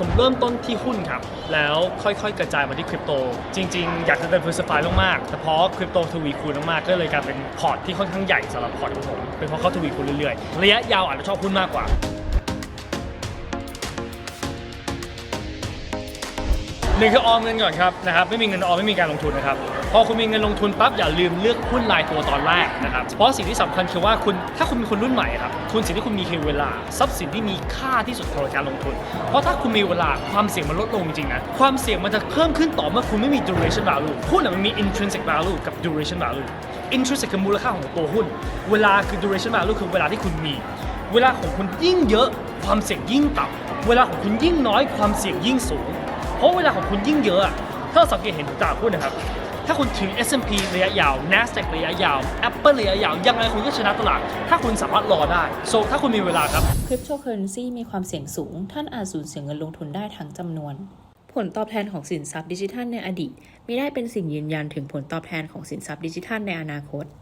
ผมเริ่มต้นที่หุ้นครับ แล้วค่อยๆ กระจายมาที่คริปโต จริงๆ อยากจะ diversify มากๆ แต่เพราะคริปโตทวีคูณมากๆ ก็เลยกลายเป็นพอร์ตที่ค่อนข้างใหญ่สำหรับพอร์ตของผม เป็นเพราะเขาทวีคูณเรื่อยๆ ระยะยาวอาจจะชอบหุ้นมากกว่า หนึ่งคือออมเงินก่อนครับนะครับไม่มีเงินออมไม่มีการลงทุนนะครับพอคุณมีเงินลงทุนปั๊บอย่าลืมเลือกหุ้นรายตัวตอนแรกนะครับเพราะสิ่งที่สำคัญคือว่าคุณถ้าคุณเป็นคนรุ่นใหม่ครับคุณสิ่งที่คุณมีคือเวลาทรัพย์สินที่มีค่าที่สุดของการลงทุน เพราะถ้าคุณมีเวลาความเสี่ยงมันลดลงจริงๆนะความเสี่ยงมันจะเพิ่มขึ้นต่อเมื่อคุณไม่มี duration value หุ้นอะมันมี intrinsic value กับ duration value intrinsic คือมูลค่าของตัวหุ้น เวลาคือ duration value คือเวลาที่คุณมี เวลาของคุณยิ่งเยอะความเสี่ยงยิ่งต่ำเวลาของคุณยิ่งน้อยความเสี่ยงยิ่งสูง ราะเวลาของคุณยิ่งเยอะ ถ้าเราสังเกตเห็นตลาดหุ้นนะครับ ถ้าคุณถือ S&P ระยะยาว NASDAQ ระยะยาว Apple ระยะยาว ยังไงคุณก็ชนะตลาด ถ้าคุณสามารถรอได้ โซถ้าคุณมีเวลาครับ คริปโตเคอเรนซีมีความเสี่ยงสูง ท่านอาจสูญเสียเงินลงทุนได้ทั้งจำนวน ผลตอบแทนของสินทรัพย์ดิจิทัลในอดีตไม่ได้เป็นสิ่งยืนยันถึงผลตอบแทนของสินทรัพย์ดิจิทัลในอนาคต